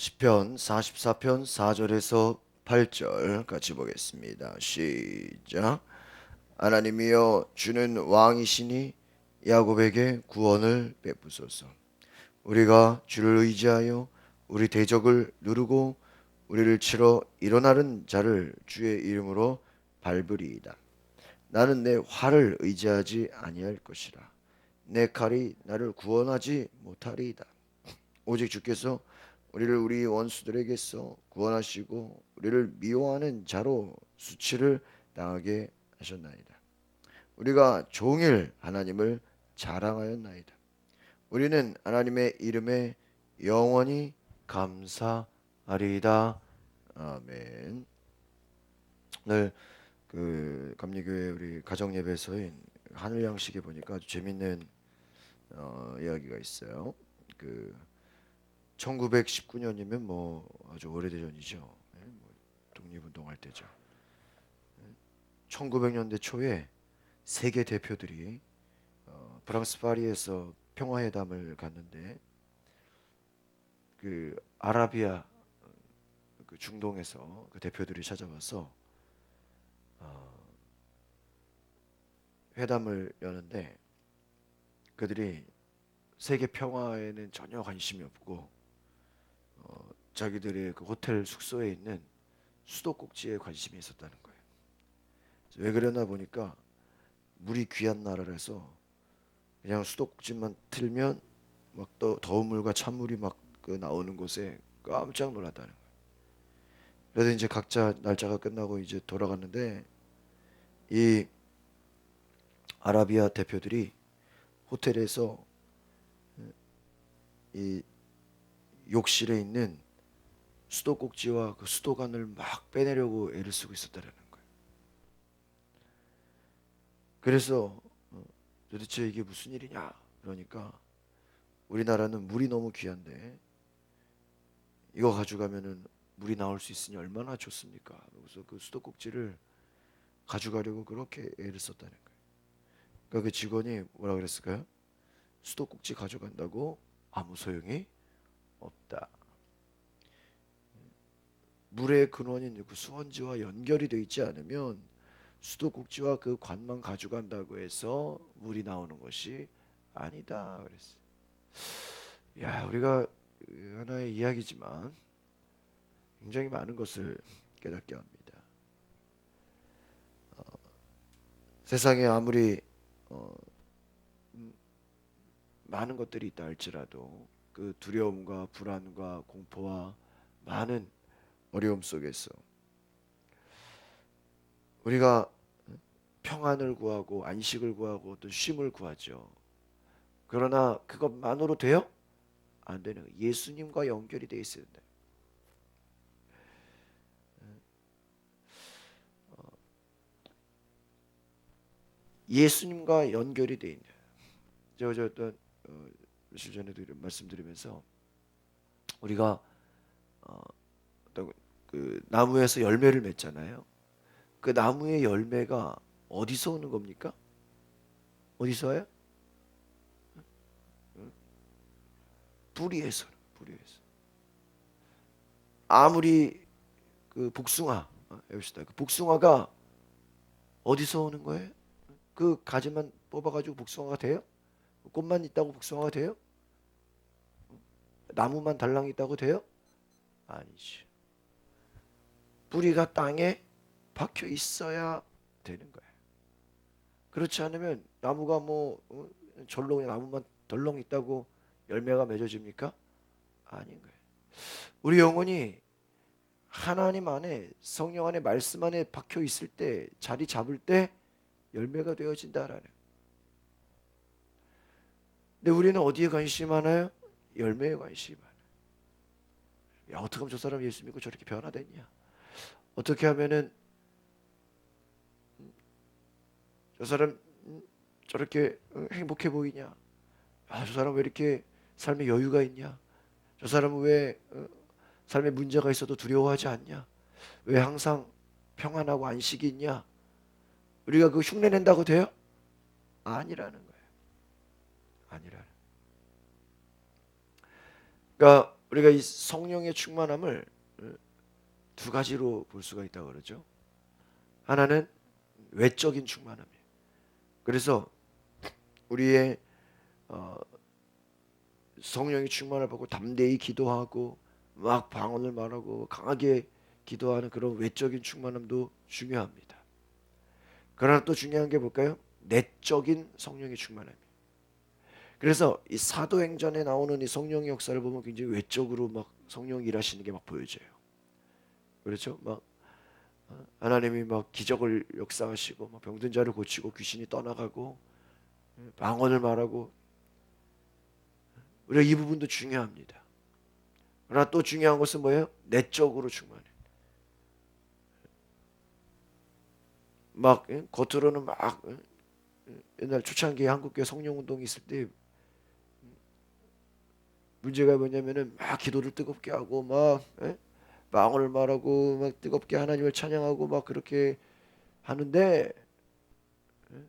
시편 44편 4절에서 8절 같이 보겠습니다. 시작. 하나님이여 주는 왕이시니 야곱에게 구원을 베푸소서. 우리가 주를 의지하여 우리 대적을 누르고 우리를 치러 일어나는 자를 주의 이름으로 밟으리이다. 나는 내 활을 의지하지 아니할 것이라. 내 칼이 나를 구원하지 못하리이다. 오직 주께서 우리를 우리 원수들에게서 구원하시고 우리를 미워하는 자로 수치를 당하게 하셨나이다. 우리가 종일 하나님을 자랑하였나이다. 우리는 하나님의 이름에 영원히 감사하리이다. 아멘. 오늘 그 감리교회 우리 가정 예배소인 하늘 양식에 보니까 아주 재밌는 어, 이야기가 있어요. 그 1919년이면 뭐 아주 오래전이죠. 예, 뭐 독립운동할 때죠. 1900년대 초에 세계 대표들이 어, 프랑스 파리에서 평화회담을 갔는데 그 아라비아 그 중동에서 그 대표들이 찾아와서 어, 회담을 여는데 그들이 세계 평화에는 전혀 관심이 없고 어, 자기들의 그 호텔 숙소에 있는 수도꼭지에 관심이 있었다는 거예요. 왜 그러나 보니까 물이 귀한 나라라서 그냥 수도꼭지만 틀면 막또 더운 물과 찬물이 막 그 나오는 곳에 깜짝 놀랐다는 거예요. 그래서 이제 각자 날짜가 끝나고 이제 돌아갔는데 이 아라비아 대표들이 호텔에서 이 욕실에 있는 수도꼭지와 그 수도관을 막 빼내려고 애를 쓰고 있었다는 거예요. 그래서 어, 도대체 이게 무슨 일이냐? 그러니까 우리나라는 물이 너무 귀한데 이거 가져가면은 물이 나올 수 있으니 얼마나 좋습니까? 그래서 그 수도꼭지를 가져가려고 그렇게 애를 썼다는 거예요. 그러니까 그 직원이 뭐라 그랬을까요? 수도꼭지 가져간다고 아무 소용이 없다. 물의 근원인 그 수원지와 연결이 되어 있지 않으면 수도꼭지와 그 관만 가져간다고 해서 물이 나오는 것이 아니다. 그랬어. 야, 우리가 하나의 이야기지만 굉장히 많은 것을 깨닫게 합니다. 어, 세상에 아무리 어, 음, 많은 것들이 있다 할지라도 그 두려움과 불안과 공포와 많은 어려움 속에서 우리가 평안을 구하고 안식을 구하고 또 쉼을 구하죠. 그러나 그것만으로 돼요? 안 되는 거예요. 예수님과 연결이 돼 있어야 된다. 어, 예수님과 연결이 돼 있는. 저저 어떤 어, 며칠 전에도 말씀드리면서 우리가 어, 그 나무에서 열매를 맺잖아요. 그 나무의 열매가 어디서 오는 겁니까? 어디서 와요? 뿌리에서 뿌리에서 아무리 그 복숭아 어, 해봅시다 그 복숭아가 어디서 오는 거예요? 그 가지만 뽑아가지고 복숭아가 돼요? 꽃만 있다고 복숭아가 돼요? 나무만 달랑 있다고 돼요? 아니죠. 뿌리가 땅에 박혀 있어야 되는 거예요. 그렇지 않으면 나무가 뭐 어, 그냥 나무만 덜렁 있다고 열매가 맺어집니까? 아닌 거예요. 우리 영혼이 하나님 안에 성령 안에 말씀 안에 박혀 있을 때 자리 잡을 때 열매가 되어진다라는. 근데 우리는 어디에 관심이 많아요? 열매에 관심이 많아요. 야 어떻게 하면 저 사람 예수 믿고 저렇게 변화됐냐? 어떻게 하면은 저 사람 저렇게 행복해 보이냐? 아, 저 사람 왜 이렇게 삶에 여유가 있냐? 저 사람은 왜 어, 삶에 문제가 있어도 두려워하지 않냐? 왜 항상 평안하고 안식이 있냐? 우리가 그 흉내 낸다고 돼요? 아니라는 거예요. 아니라는. 그러니까 우리가 이 성령의 충만함을 어, 두 가지로 볼 수가 있다고 그러죠. 하나는 외적인 충만함이에요. 그래서 우리의 어, 성령의 충만을 받고 담대히 기도하고 막 방언을 말하고 강하게 기도하는 그런 외적인 충만함도 중요합니다. 그러나 또 중요한 게 볼까요? 내적인 성령의 충만함. 그래서 이 사도행전에 나오는 이 성령의 역사를 보면 굉장히 외적으로 막 성령이 일하시는 게 막 보여져요. 그렇죠? 막 어, 하나님이 막 기적을 역사하시고 막 병든 자를 고치고 귀신이 떠나가고 예, 방언을 말하고 우리가 이 부분도 중요합니다. 그러나 또 중요한 것은 뭐예요? 내적으로 충만해. 막 예? 겉으로는 막 예? 옛날 초창기 한국교회 성령 운동이 있을 때 문제가 뭐냐면은 막 기도를 뜨겁게 하고 막 예? 망언을 말하고 막 뜨겁게 하나님을 찬양하고 막 그렇게 하는데 예?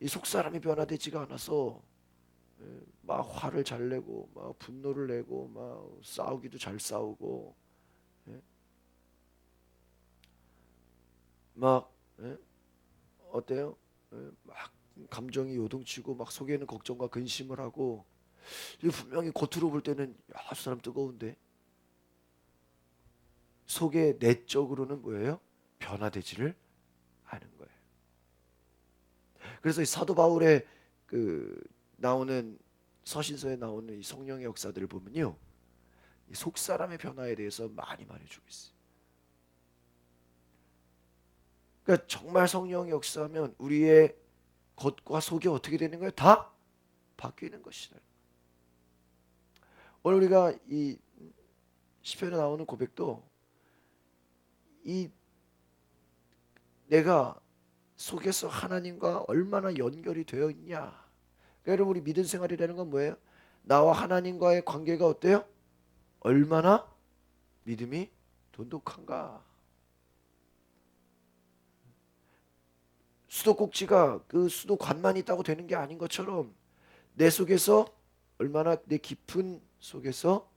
이 속 사람이 변화되지가 않아서 예? 막 화를 잘 내고 막 분노를 내고 막 싸우기도 잘 싸우고 예? 막 예? 어때요? 예? 막 감정이 요동치고 막 속에는 걱정과 근심을 하고 이 분명히 겉으로 볼 때는 야, 저 사람 뜨거운데 속에 내적으로는 뭐예요? 변화되지를 않은 거예요. 그래서 이 사도 바울의 그 나오는 서신서에 나오는 이 성령의 역사들을 보면요, 이속 사람의 변화에 대해서 많이 말해주고 있어요. 그러니까 정말 성령의 역사하면 우리의 겉과 속이 어떻게 되는 거예요? 다 바뀌는 것이다. 오늘 우리가 이 시편에 나오는 고백도 이 내가 속에서 하나님과 얼마나 연결이 되어 있냐. 그러니까 우리 믿음 생활이라는 건 뭐예요? 나와 하나님과의 관계가 어때요? 얼마나 믿음이 돈독한가. 수도꼭지가 그 수도관만 있다고 되는 게 아닌 것처럼 내 속에서 얼마나 내 깊은 속에서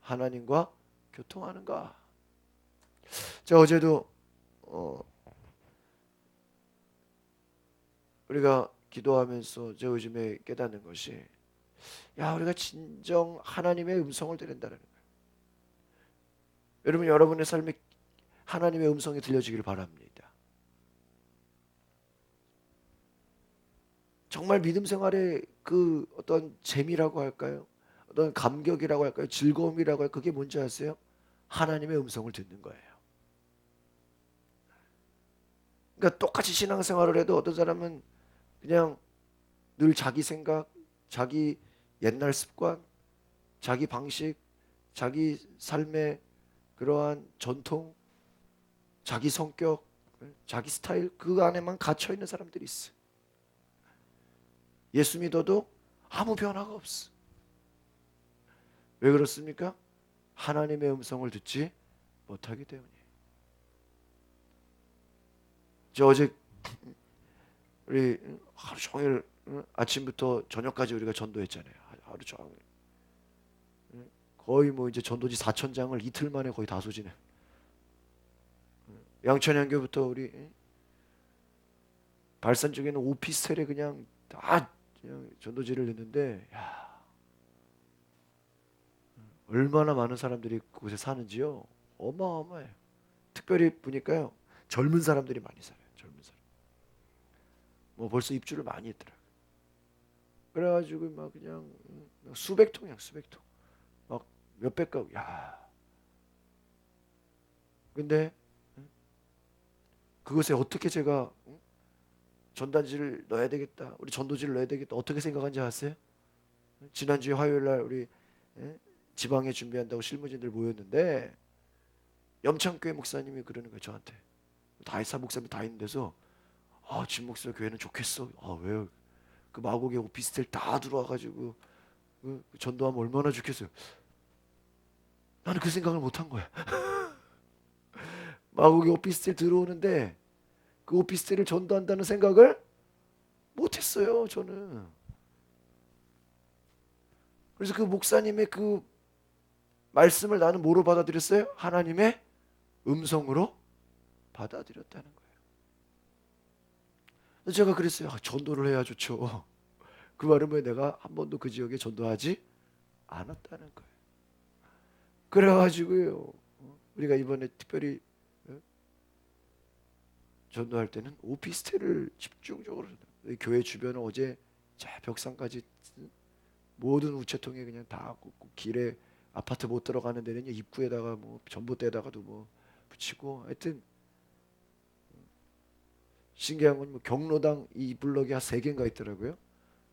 하나님과 교통하는가. 자 어제도 어 우리가 기도하면서 저 요즘에 깨닫는 것이 야 우리가 진정 하나님의 음성을 들은다는 거예요. 여러분 여러분의 삶에 하나님의 음성이 들려지기를 바랍니다. 정말 믿음 생활의 그 어떤 재미라고 할까요? 어떤 감격이라고 할까요? 즐거움이라고 할까요? 그게 뭔지 아세요? 하나님의 음성을 듣는 거예요. 그러니까 똑같이 신앙생활을 해도 어떤 사람은 그냥 늘 자기 생각, 자기 옛날 습관, 자기 방식, 자기 삶의 그러한 전통, 자기 성격, 자기 스타일 그 안에만 갇혀 있는 사람들이 있어. 예수 믿어도 아무 변화가 없어. 왜 그렇습니까? 하나님의 음성을 듣지 못하기 때문이에요. 저 어제 우리 하루 종일 아침부터 저녁까지 우리가 전도했잖아요. 하루 종일. 거의 뭐 이제 전도지 4천 장을 이틀 만에 거의 다 소진해. 양천양교부터 우리 발산 쪽에는 오피스텔에 그냥 다 그냥 전도지를 냈는데 야 얼마나 많은 사람들이 그곳에 사는지요 어마어마해요. 특별히 보니까요 젊은 사람들이 많이 살아요. 뭐 벌써 입주를 많이 했더라. 그래가지고 막 그냥 수백 통이야 수백 통. 막 몇백 가구. 야. 근데 그것에 어떻게 제가 전단지를 넣어야 되겠다. 우리 전도지를 넣어야 되겠다. 어떻게 생각한지 아세요? 지난주 화요일 날 우리 지방에 준비한다고 실무진들 모였는데 염창교회 목사님이 그러는 거예요 저한테 다이사 목사님 다 있는 데서 아 진 목사 교회는 좋겠어. 아 왜요? 그 마곡에 오피스텔 다 들어와 가지고 그 전도하면 얼마나 좋겠어요? 나는 그 생각을 못 한 거야. 마곡에 오피스텔 들어오는데 그 오피스텔을 전도한다는 생각을 못 했어요 저는. 그래서 그 목사님의 그 말씀을 나는 뭐로 받아들였어요? 하나님의 음성으로 받아들였다는 거예요. 제가 그랬어요. 아, 전도를 해야 좋죠. 그 말은 왜 내가 한 번도 그 지역에 전도하지 않았다는 거예요. 그래가지고요. 우리가 이번에 특별히 어? 전도할 때는 오피스텔을 집중적으로 교회 주변 어제 저 벽상까지 모든 우체통에 그냥 다 꽂고 길에 아파트 못 들어가는 데는 입구에다가 뭐 전봇대에다가도 뭐 붙이고 하여튼 신기한 건 뭐 경로당 이 블럭이 한 세 개인가 있더라고요.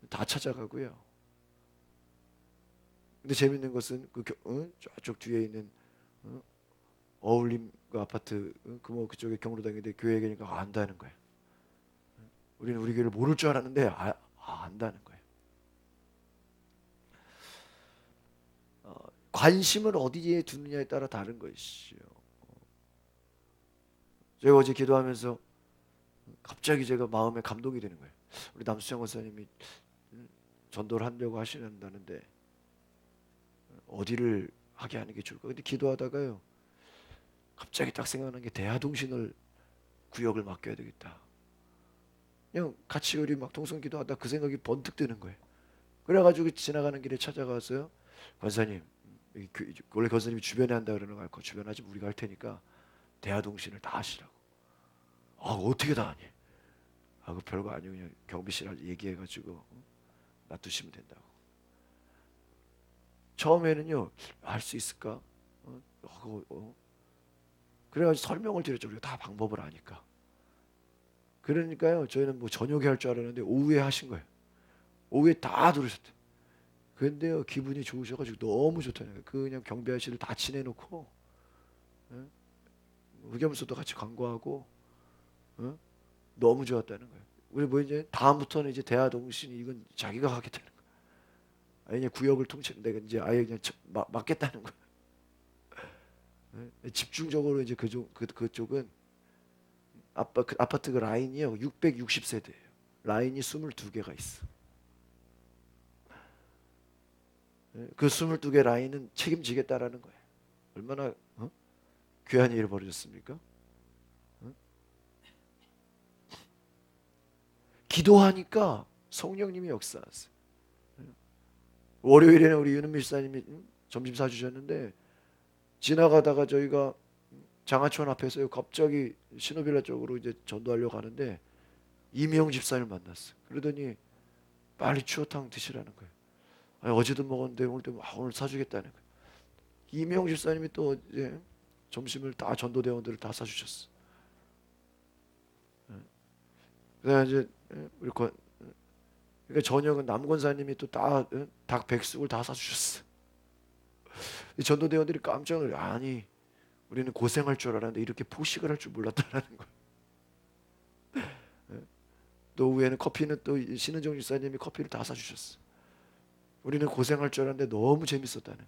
다 찾아가고요. 근데 재밌는 것은 그 겨- 어? 저쪽 뒤에 있는 어? 어울림 그 아파트 어? 그뭐 그쪽에 경로당인데 교회 가니까 안다는 거예요. 우리는 우리 교회를 모를 줄 알았는데 아, 아, 안다는 거예요. 어, 관심을 어디에 두느냐에 따라 다른 것이요. 제가 어제 기도하면서 갑자기 제가 마음에 감동이 되는 거예요. 우리 남수정 원사님이 전도를 하려고 하시는다는데 어디를 하게 하는 게 좋을까? 근데 기도하다가요. 갑자기 딱 생각나는 게 대하동신을 구역을 맡겨야 되겠다. 그냥 같이 우리 막 동성 기도하다 그 생각이 번뜩 드는 거예요. 그래가지고 지나가는 길에 찾아가서요. 권사님, 원래 권사님이 주변에 한다 그러는 거 알고 주변 하지 우리가 할 테니까 대하동신을 다 하시라고. 아 어떻게 다 하니? 아, 그 별거 아니고 그냥 경비실 얘기해가지고 어? 놔두시면 된다고. 처음에는요 할 수 있을까? 어? 어, 어? 그래가지고 설명을 드렸죠. 우리가 다 방법을 아니까. 그러니까요 저희는 뭐 저녁에 할 줄 알았는데 오후에 하신 거예요. 오후에 다 들으셨대. 근데요 기분이 좋으셔가지고 너무 거예요. 그 그냥 경비 아저씨를 다 친해놓고 어? 흑염소도 같이 광고하고 어? 너무 좋았다는 거예요. 우리 뭐 이제 다음부터는 이제 대하동신이 이건 자기가 하겠다는 거예요. 아예 그냥 구역을 통째 내가 이제 아예 그냥 쳐- 마- 맡겠다는 거예요. 예? 집중적으로 이제 그쪽 그 그쪽은 아파 그 아파트 그 라인이요 660세대예요. 라인이 22개가 있어. 예? 그 22개 라인은 책임지겠다라는 거예요. 얼마나 어? 귀한 일을 벌어졌습니까? 기도하니까 성령님이 역사하세요. 월요일에는 우리 윤은미 집사님이 음, 점심 사주셨는데 지나가다가 저희가 장하천 앞에서 갑자기 신호빌라 쪽으로 이제 전도하려고 하는데 이명 집사님을 만났어. 그러더니 빨리 추어탕 드시라는 거예요. 아니, 어제도 먹었는데 오늘도 아, 오늘 사주겠다는 거예요. 이명 집사님이 또 이제 점심을 다 전도대원들을 다 사주셨어. 그다음 이제 예, 우리 권 그러니까 저녁은 남 권사님이 또 다 닭 백숙을 다 사주셨어. 이 전도대원들이 깜짝 놀래. 아니 우리는 고생할 줄 알았는데 이렇게 포식을 할 줄 몰랐다라는 거야. 예. 또 위에는 커피는 또 신은정 집사님이 커피를 다 사주셨어. 우리는 고생할 줄 알았는데 너무 재밌었다는 거야.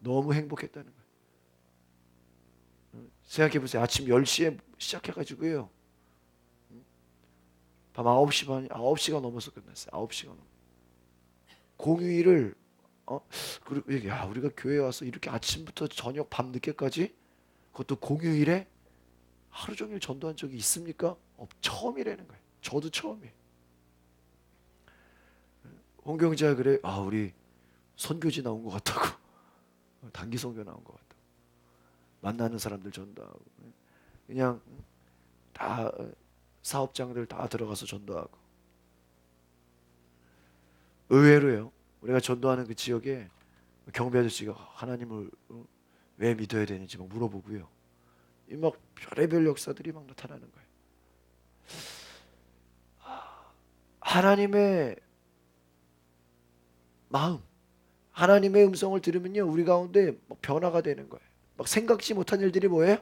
너무 행복했다는 거야. 어, 생각해 보세요. 아침 10시에 시작해 가지고요. 밤 9시 반 9시가 넘어서 끝났어요. 9시가 넘어. 공휴일을 어 그리고 야 우리가 교회 와서 이렇게 아침부터 저녁 밤 늦게까지 그것도 공휴일에 하루 종일 전도한 적이 있습니까? 어, 처음이라는 거예요. 저도 처음이에요. 홍경자 그래 아 우리 선교지 나온 것 같다고 단기 선교 나온 것 같다고 만나는 사람들 전도하고 그냥 다 어, 사업장들 다 들어가서 전도하고. 의외로요. 우리가 전도하는 그 지역에 경비 아저씨가 하나님을 어, 왜 믿어야 되는지 막 물어보고요. 이 막 별의별 역사들이 막 나타나는 거예요. 하나님의 마음 하나님의 음성을 들으면요 우리 가운데 막 변화가 되는 거예요. 막 생각지 못한 일들이 뭐예요?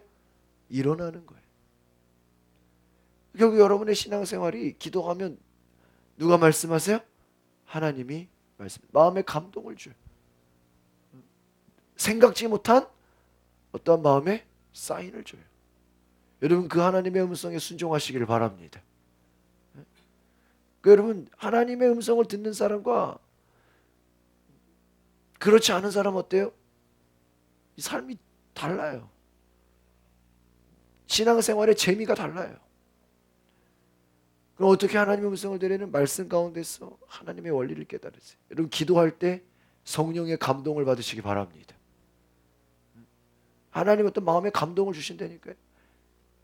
일어나는 거예요 결국 여러분의 신앙생활이 기도하면 누가 말씀하세요? 하나님이 말씀. 마음에 감동을 줘요. 생각지 못한 어떠한 마음에 사인을 줘요. 여러분 그 하나님의 음성에 순종하시기를 바랍니다. 그 여러분 하나님의 음성을 듣는 사람과 그렇지 않은 사람 어때요? 이 삶이 달라요. 신앙생활의 재미가 달라요. 그럼 어떻게 하나님의 음성을 들으는 말씀 가운데서 하나님의 원리를 깨달으세요. 여러분 기도할 때 성령의 감동을 받으시기 바랍니다. 하나님 어떤 마음의 감동을 주신다니까요.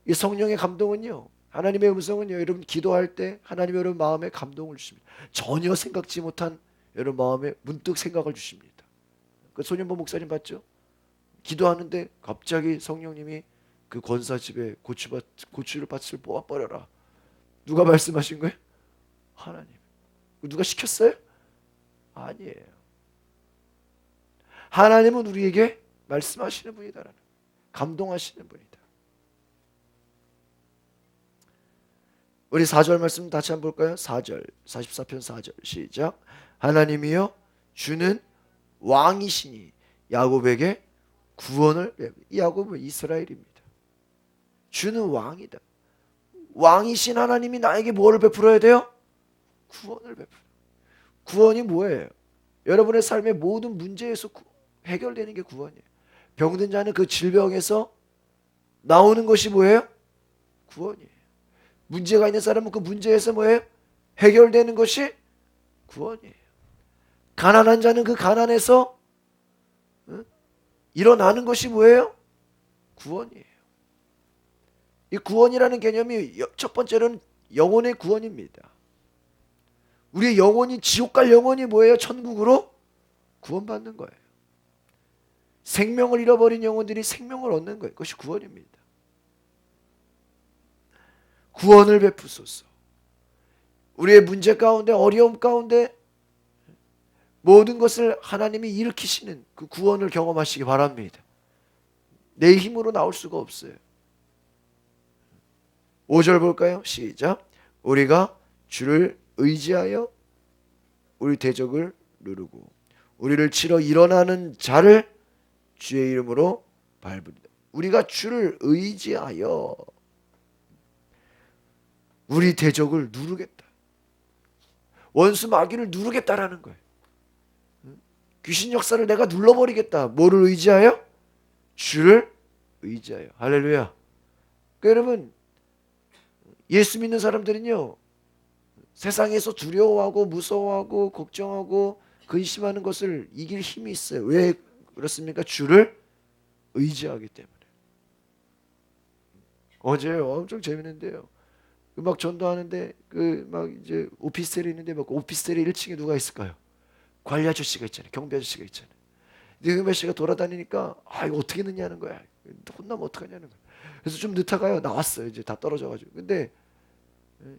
이 성령의 감동은요. 하나님의 음성은요. 여러분 기도할 때 하나님 여러분 마음에 감동을 주십니다. 전혀 생각지 못한 여러분 마음에 문득 생각을 주십니다. 그 소년보 목사님 봤죠? 기도하는데 갑자기 성령님이 그 권사 집에 고추밭 고추를 밭을 뽑아 버려라. 누가 말씀하신 거예요? 하나님. 누가 시켰어요? 아니에요. 하나님은 우리에게 말씀하시는 분이다라는 감동하시는 분이다. 우리 4절 말씀 다시 한번 볼까요? 4절 44편 4절 시작 하나님이여 주는 왕이시니 야곱에게 구원을 이 야곱은 이스라엘입니다. 주는 왕이다. 왕이신 하나님이 나에게 뭐를 베풀어야 돼요? 구원을 베풀어. 구원이 뭐예요? 여러분의 삶의 모든 문제에서 구, 해결되는 게 구원이에요. 병든 자는 그 질병에서 나오는 것이 뭐예요? 구원이에요. 문제가 있는 사람은 그 문제에서 뭐예요? 해결되는 것이 구원이에요. 가난한 자는 그 가난에서 응? 일어나는 것이 뭐예요? 구원이에요. 이 구원이라는 개념이 첫 번째로는 영혼의 구원입니다. 우리의 영혼이 지옥 갈 영혼이 뭐예요? 천국으로 구원받는 거예요. 생명을 잃어버린 영혼들이 생명을 얻는 거예요. 그것이 구원입니다. 구원을 베푸소서. 우리의 문제 가운데 어려움 가운데 모든 것을 하나님이 일으키시는 그 구원을 경험하시기 바랍니다. 내 힘으로 나올 수가 없어요. 5절 볼까요? 시작. 우리가 주를 의지하여 우리 대적을 누르고 우리를 치러 일어나는 자를 주의 이름으로 밟으리다. 우리가 주를 의지하여 우리 대적을 누르겠다. 원수 마귀를 누르겠다라는 거예요. 귀신 역사를 내가 눌러버리겠다. 뭐를 의지하여? 주를 의지하여. 할렐루야. 그러니까 여러분 예수 믿는 사람들은요 세상에서 두려워하고 무서워하고 걱정하고 근심하는 것을 이길 힘이 있어요. 왜 그렇습니까? 주를 의지하기 때문에. 어제 엄청 재밌는데요. 그막 전도하는데 그 막 이제 오피스텔이 있는데 막 오피스텔의 1층에 누가 있을까요? 관리 아저씨가 있잖아요. 경비 아저씨가 있잖아요. 경비 아저씨가 돌아다니니까 아 이거 어떻게 넣냐는 거야. 혼나면 어떡하냐는 거야. 그래서 좀 늦다가요 나왔어요. 이제 다 떨어져가지고. 근데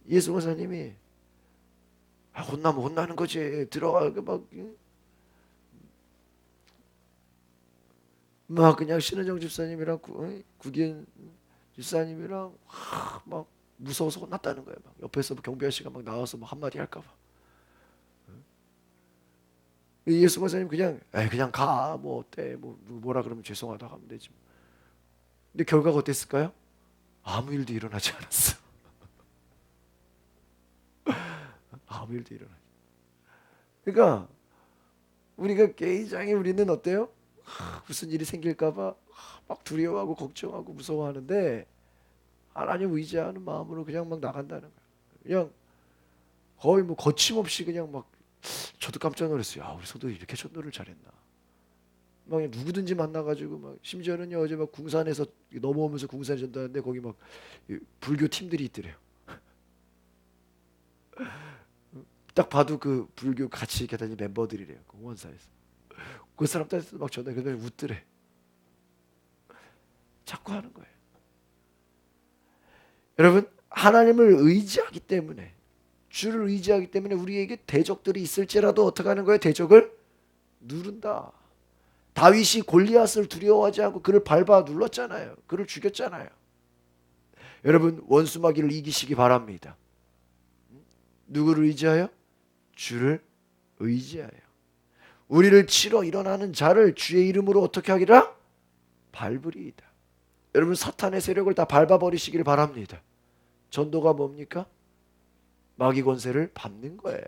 예수 목사님이 아, 혼나면 혼나는 거지. 들어가 막, 막 그냥 신은정 집사님이랑 구, 구기현 집사님이랑 막 무서워서 혼났다는 거예요. 막 옆에서 경비 아저씨가 막 나와서 막 한마디 할까봐. 예수 목사님 그냥 에 그냥 가 뭐 어때 뭐 뭐라 그러면 죄송하다 하면 되지. 뭐. 근데 결과가 어땠을까요? 아무 일도 일어나지 않았어. 아무 일도 일어나지. 그러니까 우리가 개인장에 우리는 어때요? 하, 무슨 일이 생길까봐 막 두려워하고 걱정하고 무서워하는데 하나님 의지하는 마음으로 그냥 막 나간다는 거야. 그냥 거의 뭐 거침없이 그냥 막 저도 깜짝 놀랐어요. 아, 우리 소도 이렇게 전도를 잘했나. 막 누구든지 만나가지고 막 심지어는요 어제 막 궁산에서 넘어오면서 궁산 전도하는데 거기 막 불교 팀들이 있더래요. 딱 봐도 그 불교 같이 다니는 멤버들이래요. 그 원사에서. 그 사람들한테 막 전화 그러면 웃더래. 자꾸 하는 거예요. 여러분 하나님을 의지하기 때문에 주를 의지하기 때문에 우리에게 대적들이 있을지라도 어떻게 하는 거예요? 대적을 누른다. 다윗이 골리앗을 두려워하지 않고 그를 밟아 눌렀잖아요. 그를 죽였잖아요. 여러분 원수마귀를 이기시기 바랍니다. 누구를 의지하여? 주를 의지하여. 우리를 치러 일어나는 자를 주의 이름으로 어떻게 하기라? 밟으리이다. 여러분 사탄의 세력을 다 밟아 버리시기를 바랍니다. 전도가 뭡니까? 마귀 권세를 밟는 거예요.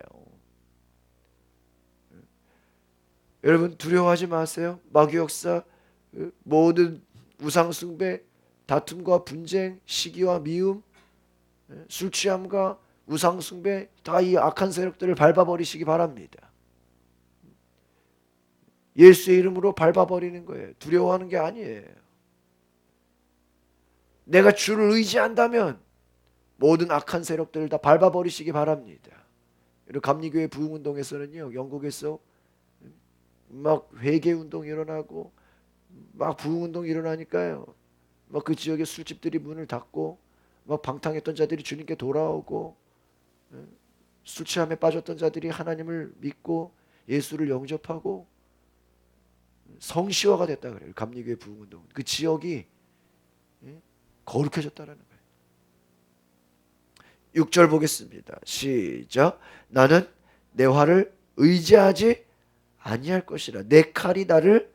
여러분 두려워하지 마세요. 마귀 역사 어? 모든 우상 숭배, 다툼과 분쟁, 시기와 미움, 예? 술 취함과 우상 숭배 다 이 악한 세력들을 밟아 버리시기 바랍니다. 예수의 이름으로 밟아 버리는 거예요. 두려워하는 게 아니에요. 내가 주를 의지한다면 모든 악한 세력들을 다 밟아 버리시기 바랍니다. 이런 감리교회 부흥 운동에서는요, 영국에서 막 회개 운동이 일어나고 막 부흥 운동이 일어나니까요, 막 그 지역의 술집들이 문을 닫고 막 방탕했던 자들이 주님께 돌아오고 예, 술 취함에 빠졌던 자들이 하나님을 믿고 예수를 영접하고 성시화가 됐다 그래요. 감리교회 부흥 운동. 그 지역이 예, 거룩해졌다라는 거예요. 6절 보겠습니다. 시작. 나는 내 화를 의지하지 아니할 것이라. 내 칼이 나를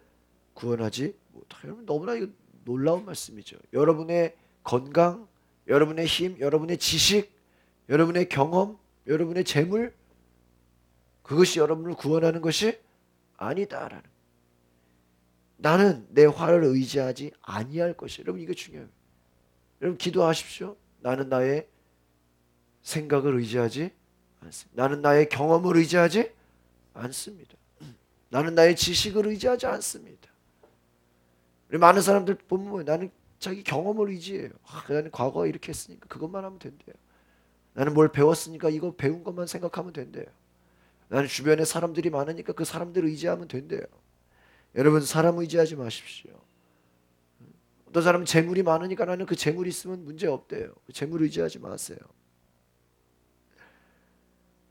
구원하지 못하. 여러분 너무나 이거 놀라운 말씀이죠. 여러분의 건강, 여러분의 힘, 여러분의 지식, 여러분의 경험, 여러분의 재물 그것이 여러분을 구원하는 것이 아니다라는. 나는 내 화를 의지하지 아니할 것이. 여러분 이게 중요해요. 여러분 기도하십시오. 나는 나의 생각을 의지하지 않습니다. 나는 나의 경험을 의지하지 않습니다. 나는 나의 지식을 의지하지 않습니다. 우리 많은 사람들 보면? 나는 자기 경험을 의지해요. 아, 나는 과거에 이렇게 했으니까 그것만 하면 된대요. 나는 뭘 배웠으니까 이거 배운 것만 생각하면 된대요. 나는 주변에 사람들이 많으니까 그 사람들을 의지하면 된대요. 여러분 사람 의지하지 마십시오. 어떤 사람은 재물이 많으니까 나는 그 재물이 있으면 문제 없대요. 그 재물 의지하지 마세요.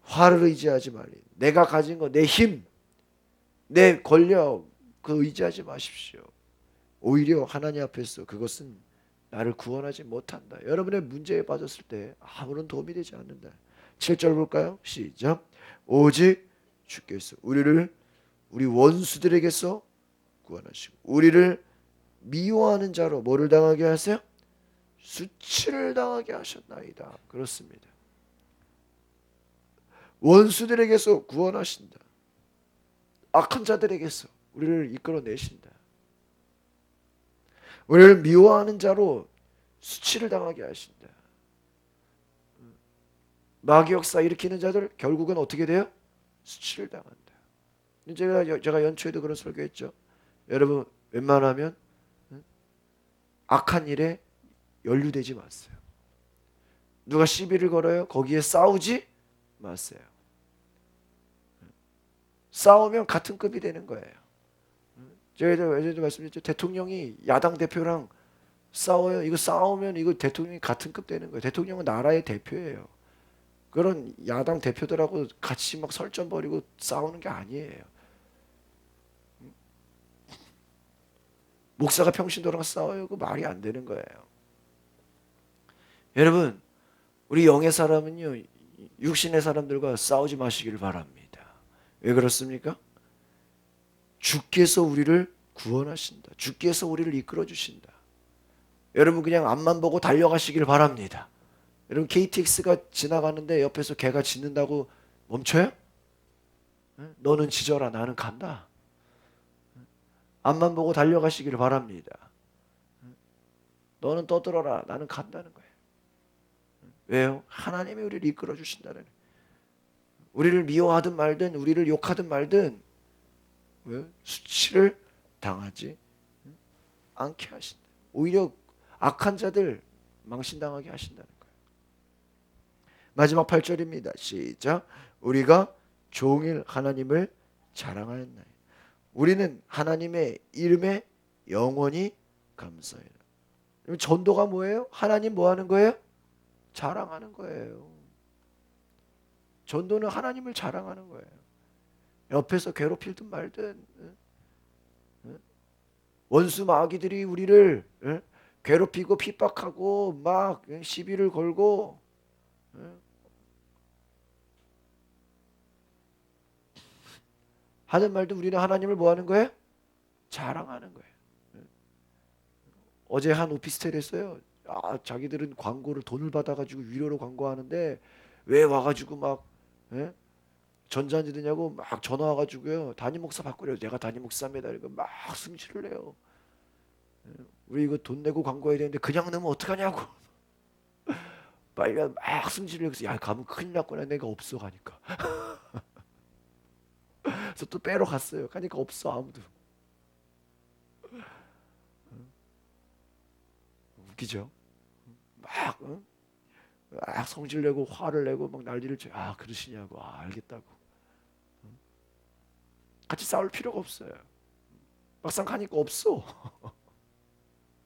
화를 의지하지 말리. 내가 가진 거, 내 힘, 내 권력, 그 의지하지 마십시오. 오히려 하나님 앞에서 그것은 나를 구원하지 못한다. 여러분의 문제에 빠졌을 때 아무런 도움이 되지 않는다. 7절 볼까요? 시작. 오직 주께서 우리를 우리 원수들에게서 구원하시고 우리를 미워하는 자로 뭐를 당하게 하세요? 수치를 당하게 하셨나이다. 그렇습니다. 원수들에게서 구원하신다. 악한 자들에게서 우리를 이끌어내신다. 우리를 미워하는 자로 수치를 당하게 하신다. 마귀 역사 일으키는 자들 결국은 어떻게 돼요? 수치를 당한다. 제가 제가 연초에도 그런 설교했죠. 여러분 웬만하면 악한 일에 연루되지 마세요. 누가 시비를 걸어요? 거기에 싸우지 마세요. 싸우면 같은 급이 되는 거예요. 제가 예전에 말씀드렸죠. 대통령이 야당 대표랑 싸워요. 이거 싸우면 이거 대통령이 같은 급 되는 거예요. 대통령은 나라의 대표예요. 그런 야당 대표들하고 같이 막 설전 벌이고 싸우는 게 아니에요. 목사가 평신도랑 싸워요. 그 말이 안 되는 거예요. 여러분, 우리 영의 사람은요, 육신의 사람들과 싸우지 마시기를 바랍니다. 왜 그렇습니까? 주께서 우리를 구원하신다. 주께서 우리를 이끌어 주신다. 여러분 그냥 앞만 보고 달려가시길 바랍니다. 여러분 KTX가 지나가는데 옆에서 개가 짖는다고 멈춰요? 너는 짖어라 나는 간다. 앞만 보고 달려가시기를 바랍니다. 너는 떠들어라 나는 간다는 거예요. 왜요? 하나님이 우리를 이끌어 주신다는 우리를 미워하든 말든 우리를 욕하든 말든 왜? 수치를 당하지 않게 하신다. 오히려 악한 자들 망신당하게 하신다는 거예요. 마지막 8절입니다. 시작. 우리가 종일 하나님을 자랑하였나요. 우리는 하나님의 이름에 영원히 감사해요. 전도가 뭐예요? 하나님 뭐 하는 거예요? 자랑하는 거예요. 전도는 하나님을 자랑하는 거예요. 옆에서 괴롭힐든 말든 원수 마귀들이 우리를 괴롭히고 핍박하고 막 시비를 걸고 하는 말도 우리는 하나님을 뭐 하는 거예요? 자랑하는 거예요. 어제 한 오피스텔에서요. 아, 자기들은 광고를 돈을 받아가지고 유료로 광고하는데 왜 와가지고 막 예? 전자한지 되냐고 막 전화 와가지고요. 담임 목사 바꾸래요. 내가 담임 목사입니다. 이거 막 승질을 내요. 우리 이거 돈 내고 광고해야 되는데 그냥 넣으면 어떡하냐고. 빨리 막 승질을 내서 야 가면 큰일 났구나 내가 없어 가니까. 그래서 또 빼러 갔어요. 가니까 없어 아무도. 웃기죠? 막, 응? 막 성질 내고 화를 내고 막 난리를 쳐. 아 그러시냐고. 아 알겠다고. 응? 같이 싸울 필요가 없어요. 막상 가니까 없어.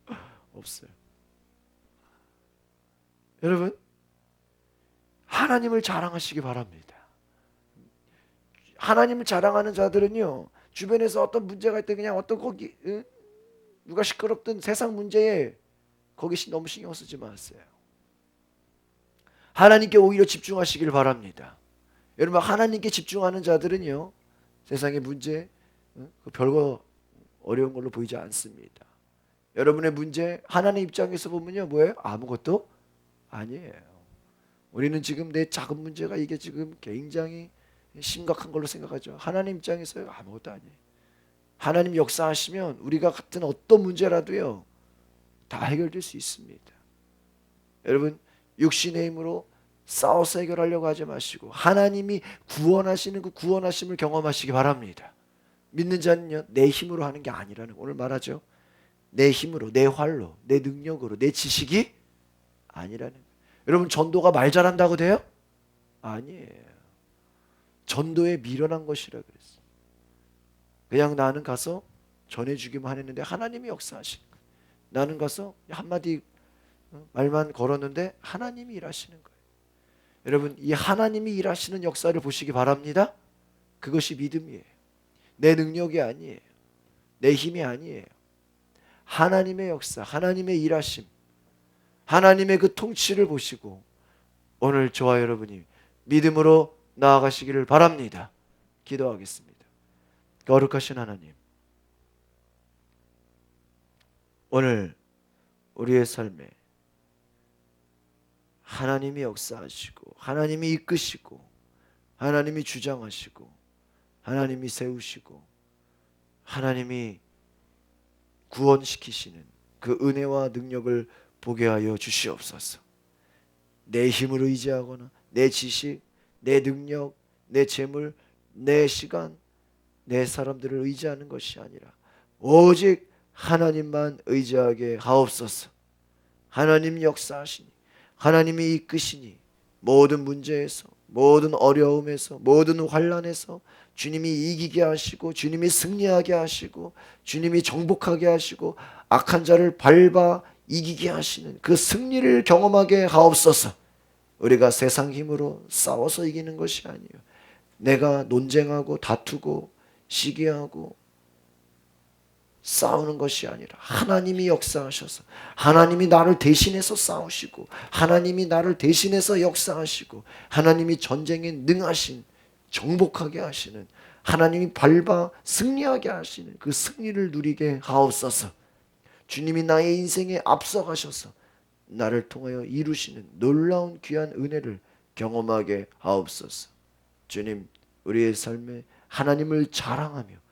없어요. 여러분 하나님을 자랑하시기 바랍니다. 하나님을 자랑하는 자들은요 주변에서 어떤 문제가 있든 그냥 어떤 거기 응? 누가 시끄럽든 세상 문제에 거기 시- 너무 신경 쓰지 마세요. 하나님께 오히려 집중하시길 바랍니다. 여러분 하나님께 집중하는 자들은요 세상의 문제 응? 그 별거 어려운 걸로 보이지 않습니다. 여러분의 문제 하나님 입장에서 보면요 뭐예요? 아무것도 아니에요. 우리는 지금 내 작은 문제가 이게 지금 굉장히 심각한 걸로 생각하죠. 하나님 입장에서요 아무것도 아니에요. 하나님 역사하시면 우리가 같은 어떤 문제라도요 다 해결될 수 있습니다. 여러분 육신의 힘으로 싸워서 해결하려고 하지 마시고 하나님이 구원하시는 그 구원하심을 경험하시기 바랍니다. 믿는 자는요 내 힘으로 하는 게 아니라는 거. 오늘 말하죠. 내 힘으로, 내 활로, 내 능력으로, 내 지식이 아니라는. 여러분 전도가 말 잘한다고 돼요? 아니에요. 전도에 미련한 것이라 그랬어요. 그냥 나는 가서 전해주기만 했는데 하나님이 역사하신 거예요. 나는 가서 한마디 어, 말만 걸었는데 하나님이 일하시는 거예요. 여러분 이 하나님이 일하시는 역사를 보시기 바랍니다. 그것이 믿음이에요. 내 능력이 아니에요. 내 힘이 아니에요. 하나님의 역사, 하나님의 일하심, 하나님의 그 통치를 보시고 오늘 저와 여러분이 믿음으로 나아가시기를 바랍니다. 기도하겠습니다. 거룩하신 하나님, 오늘 우리의 삶에 하나님이 역사하시고 하나님이 이끄시고 하나님이 주장하시고 하나님이 세우시고 하나님이 구원시키시는 그 은혜와 능력을 보게 하여 주시옵소서. 내 힘을 의지하거나 내 지식, 내 능력, 내 재물, 내 시간, 내 사람들을 의지하는 것이 아니라 오직 하나님만 의지하게 하옵소서. 하나님 역사하시니 하나님이 이끄시니 모든 문제에서 모든 어려움에서 모든 환란에서 주님이 이기게 하시고 주님이 승리하게 하시고 주님이 정복하게 하시고 악한 자를 밟아 이기게 하시는 그 승리를 경험하게 하옵소서. 우리가 세상 힘으로 싸워서 이기는 것이 아니요. 내가 논쟁하고 다투고 시기하고 싸우는 것이 아니라 하나님이 역사하셔서 하나님이 나를 대신해서 싸우시고 하나님이 나를 대신해서 역사하시고 하나님이 전쟁에 능하신 정복하게 하시는 하나님이 밟아 승리하게 하시는 그 승리를 누리게 하옵소서. 주님이 나의 인생에 앞서가셔서 나를 통하여 이루시는 놀라운 귀한 은혜를 경험하게 하옵소서. 주님, 우리의 삶에 하나님을 자랑하며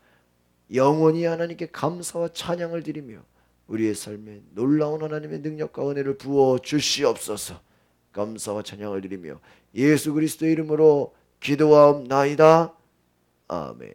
영원히 하나님께 감사와 찬양을 드리며 우리의 삶에 놀라운 하나님의 능력과 은혜를 부어 주시옵소서. 감사와 찬양을 드리며 예수 그리스도의 이름으로 기도하옵나이다. 아멘.